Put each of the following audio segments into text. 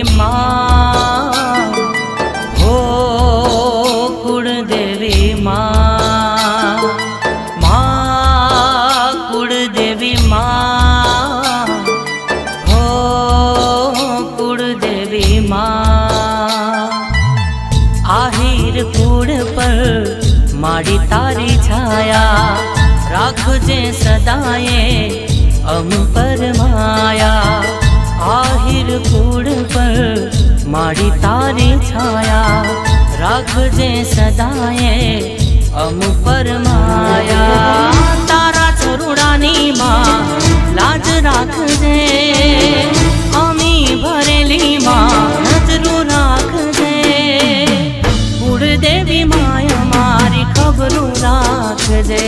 દેવી માં માડી તારી છાયા રાખજે સદાયે અમ પર માયા. તારા છોરુડાની માં લાજ રાખજે, અમી ભરેલી માં નજરું રાખજે. કુળદેવી માયા મારી ખબરું રાખજે.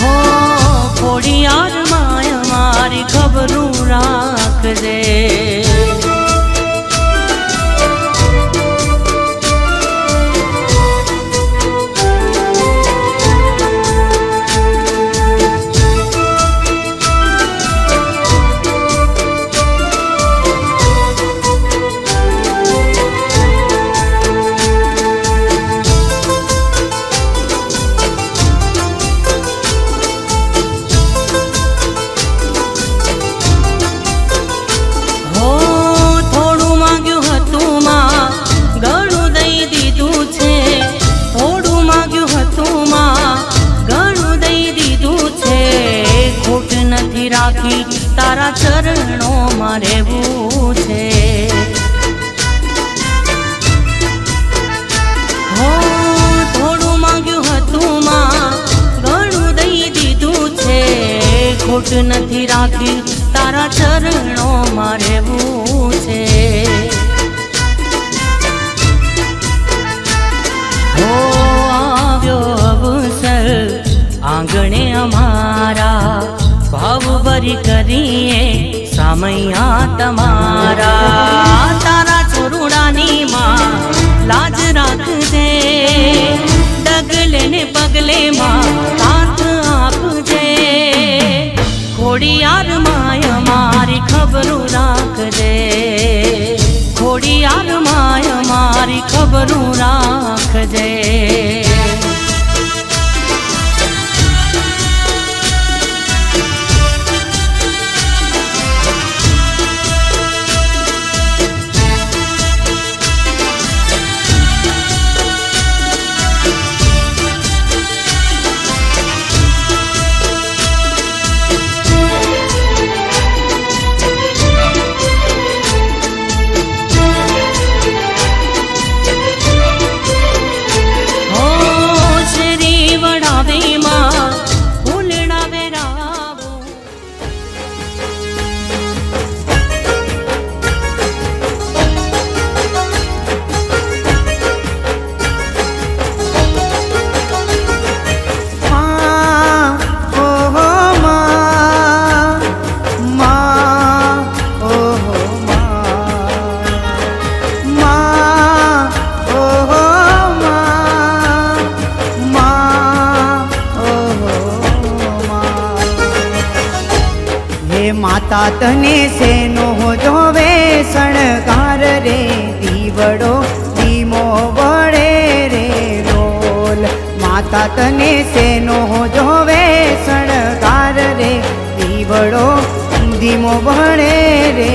હો રાખજે ચરણોમાં રહેવું માંગ્યું હતું માં દઈ દીધું છે. ખોટ નથી રાખી તારા ચરણોમાં રહેવું છે હો, આવ્યો અવસર આંગણે કરીએ, સામૈયા તમારા. તારા છોરુડાની માં લાજ રાખજે, ડગલે ને પગલે માં સાથ આપજે. ખોડિયાર માય મારી ખબરું રાખજે. ખોડિયાર માય મારી ખબરું રાખજે. માતા તને સેનો જોવે શણગાર રે? દીવડો ધીમો ભણે રે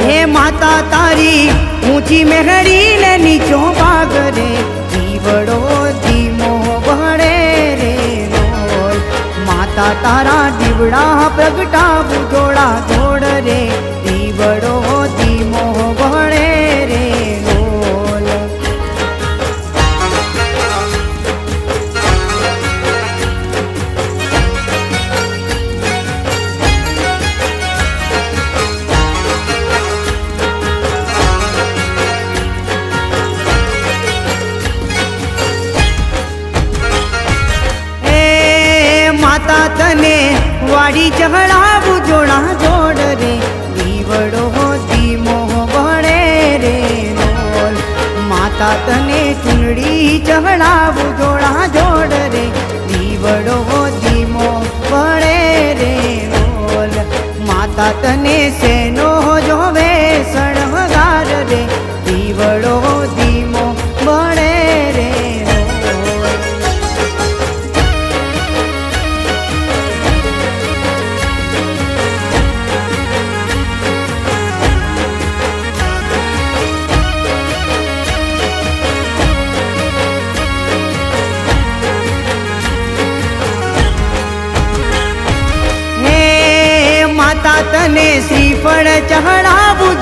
લે માતા તારી, ઊંચી મેહડી ને નીચો ભાગ રે. દીવડો ધીમો ભણે રે માતા તારા દીવડા પ્રગટા બુજોડા જોડ રે. દીવડો ધીમો હળાવું જોડા જોડ રે, દીવડો ધીમો વળે રે ડોલ માતા તને ચૂંડી ચહળાવું જોડા જોડ રે, દીવડો ધીમો વળે રે ડોલ માતા તને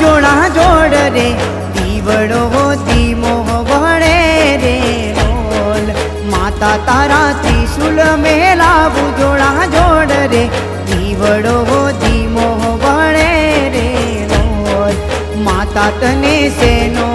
જોડા જોડ રે, દીવડો ધીમો વળે રે લોલ માતા તારાથી સુલ મેલાવું જોડા જોડ રે, દીવડો ધીમો વળે રે લોલ માતા તને સેનો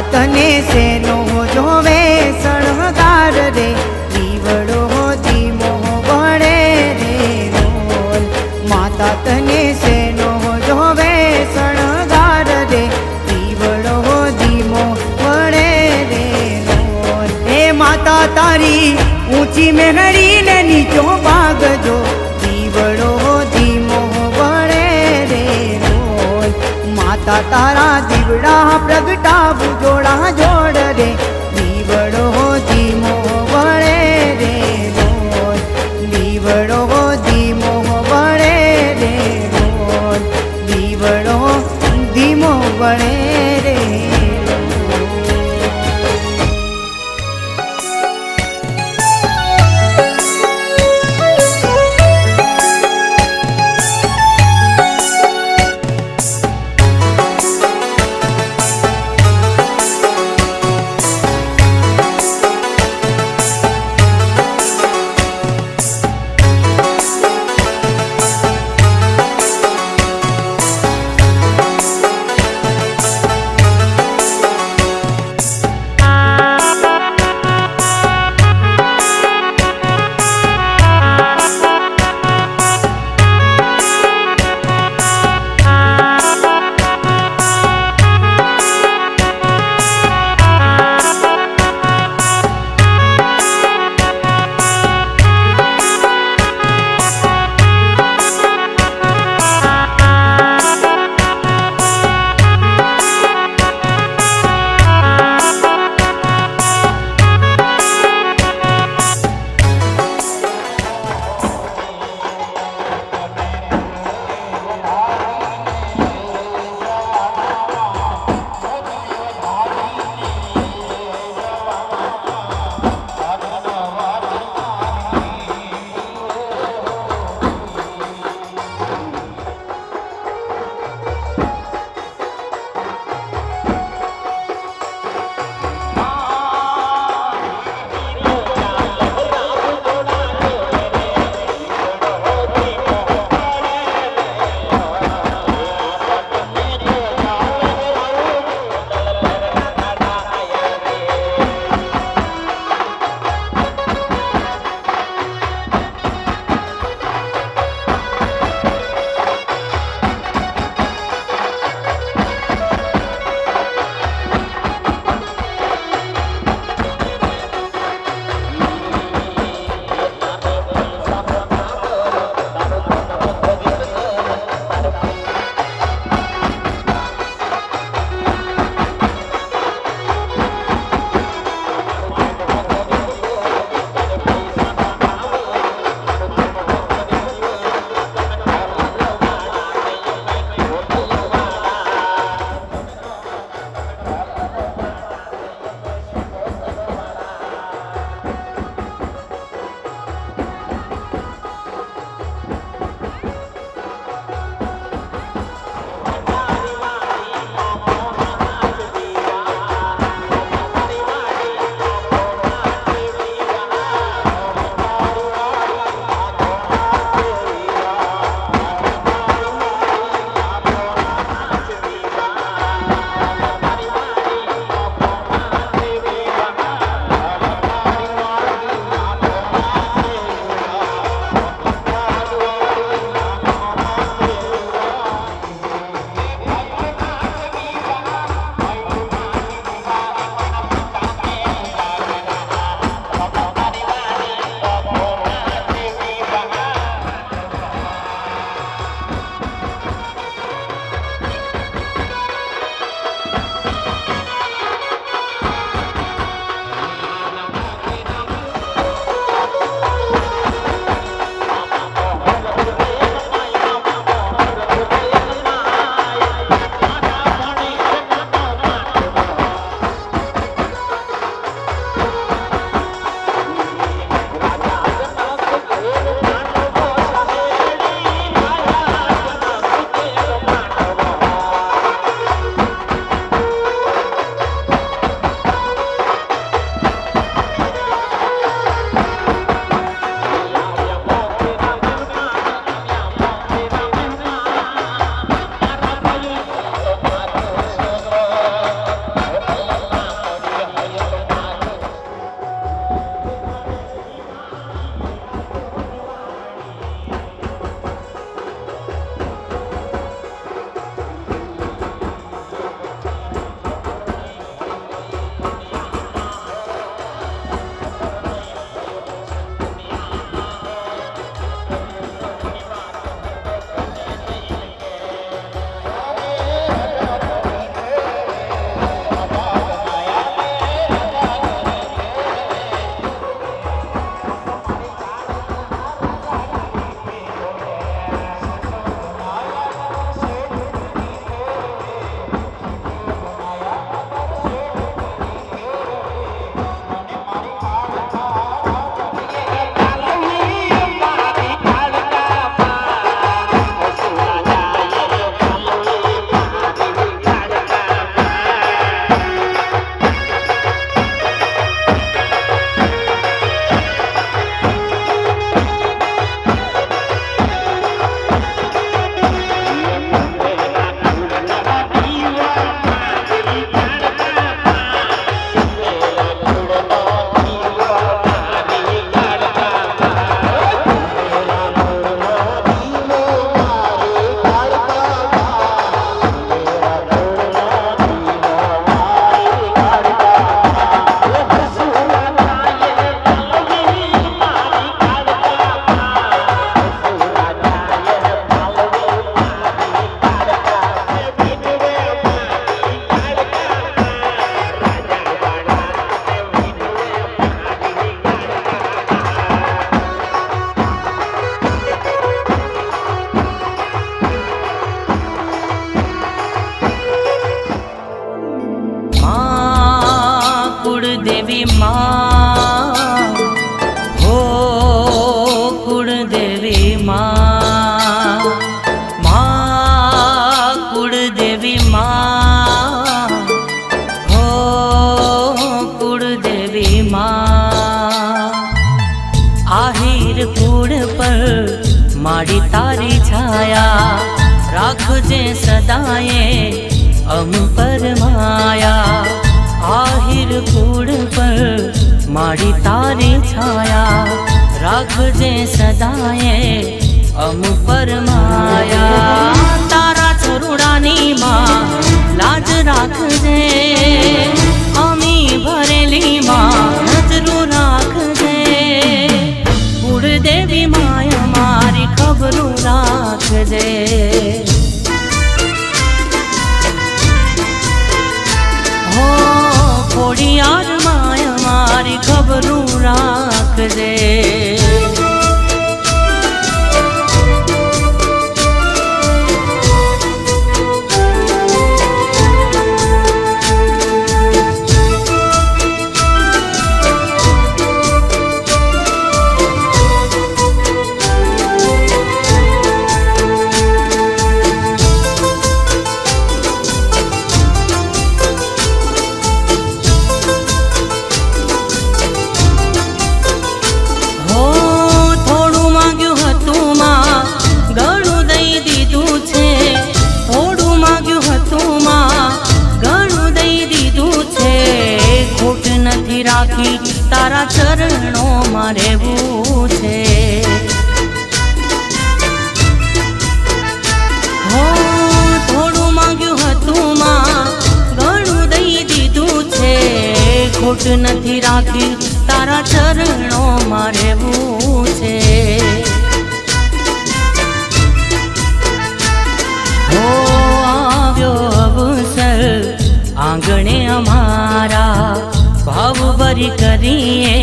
అతనే માતા તારા દીવડા પ્રગટાવું જોડા જોડ રે સદાયે અમ પર માયા આહિર કુળ પર માડી તારી છાયા રાખજે સદાયે અમ પર માયા તારા છોરુડાની માં લાજ રાખજે અમી ભરેલી માં નજરું રાખજે કુળદેવી માય મારી ખબરું રાખજે ખોડિયાર માય મારી ખબરું રાખજે. રાખી તારા ચરણો રહેવું છે. હો, આવ્યો અવસર, આંગણે અમારા ભાવ ભરી કરીએ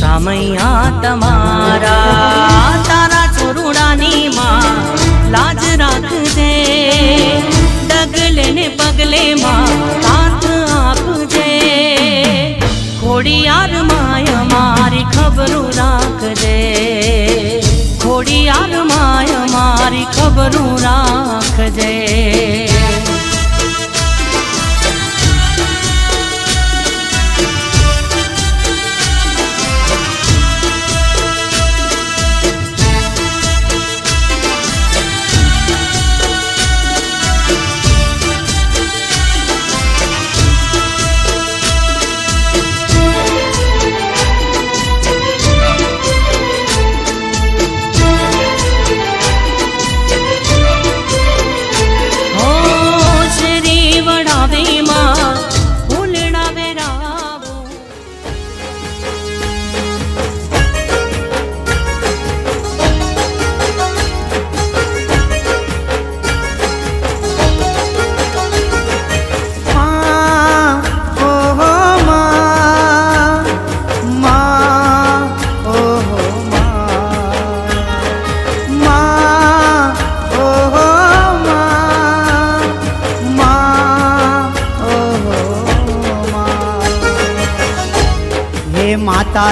સામૈયા તમારા. ખબરું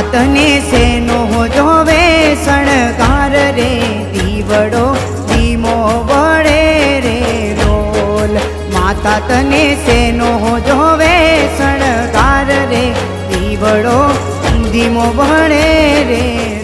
તને સેનો જોવે શણગાર રે, દીવડો ધીમો વળે રે રોલ. માતા તને સેનો જોવે શણગાર રે, દીવડો ધીમો વળે રે